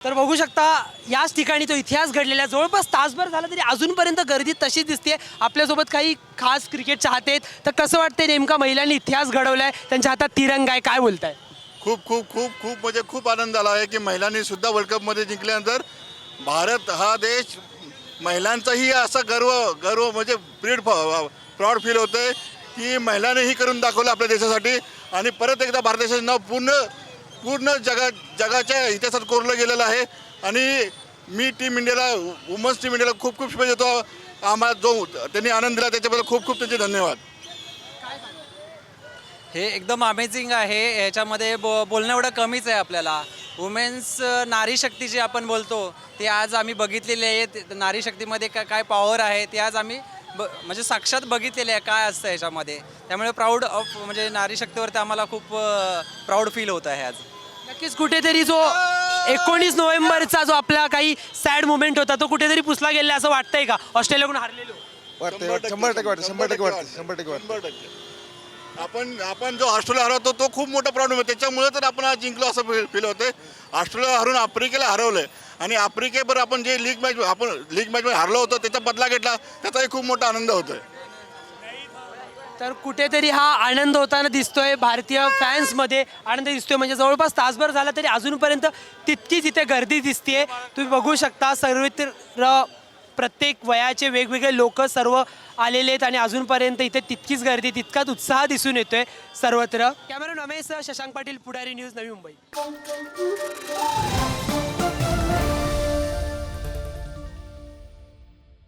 तर बघू शकता याच ठिकाणी तो इतिहास घडलेला आहे. जवळपास तासभर झाला तरी अजूनपर्यंत गर्दी तशीच दिसते आपल्यासोबत काही खास क्रिकेट चाहते आहेत. तर कसं वाटतंय नेमका महिलांनी इतिहास घडवलाय? त्यांच्या हातात तिरंगा आहे. काय बोलताय? खूप खूप खूप खूप म्हणजे खूप आनंद झाला आहे की महिलांनी सुद्धा वर्ल्ड कपमध्ये जिंकल्यानंतर भारत हा देश महिलांचाही असा गर्व गर्व म्हणजे प्रीड प्राऊड फील होतं आहे की महिलांनीही करून दाखवलं आपल्या देशासाठी. आणि परत एकदा भारत देशाचं नाव पूर्ण पूर्ण जगा जगाच्या इतिहासात कोरलं गेलेलं आहे. आणि मी टीम इंडियाला वुमन्स टीम इंडियाला खूप खूप शुभेच्छा देतो. आम्हाला जो त्यांनी आनंद दिला त्याच्याबद्दल खूप खूप त्यांचे धन्यवाद. हे एकदम अमेझिंग आहे. याच्यामध्ये बो बोलणं एवढं कमीच आहे आपल्याला. वुमेन्स नारी शक्ती जी आपण बोलतो ते आज आम्ही बघितलेली आहे. नारी शक्तीमध्ये का काय पॉवर आहे ते आज आम्ही ब म्हणजे साक्षात बघितलेले आहे काय असतं याच्यामध्ये. त्यामुळे प्राऊड ऑफ म्हणजे नारी शक्तीवरती आम्हाला खूप प्राऊड फील होत आहे आज. नक्कीच कुठेतरी जो एकोणीस नोव्हेंबरचा जो आपला काही सॅड मुवमेंट होता तो कुठेतरी पुसला गेला असं वाटतंय का? ऑस्ट्रेलियाकडून हारलेलो. वाटतं शंभर टक्के वाटतं शंभर टक्के वाटतं शंभर टक्के वाटतं शंभर टक्के आपण आपण जो ऑस्ट्रेलिया हरवतो तो खूप मोठा प्रॉब्लेम आहे. त्याच्यामुळे तर आपण आज जिंकलो असं फील फील होते ऑस्ट्रेलिया हरून आफ्रिकेला हरवलंय. आणि आफ्रिकेवर आपण जे लीग मॅच आपण लीग मॅचमध्ये हरलो होतो त्याचा बदला घेतला त्याचाही खूप मोठा आनंद होतोय. तर कुठेतरी हा आनंद होताना दिसतोय. भारतीय फॅन्समध्ये आनंद दिसतोय. म्हणजे जवळपास तासभर झाला तरी अजूनपर्यंत तितकीच इथे गर्दी दिसतीये. तुम्ही बघू शकता सर्वत्र प्रत्येक वयाचे वेगवेगळे लोक सर्व आलेले आहेत आणि अजूनपर्यंत इथे तितकीच गर्दी तितकाच उत्साह दिसून येतोय सर्वत्र. Camera Ramesh Shashank Patil Pudhari news Navi Mumbai.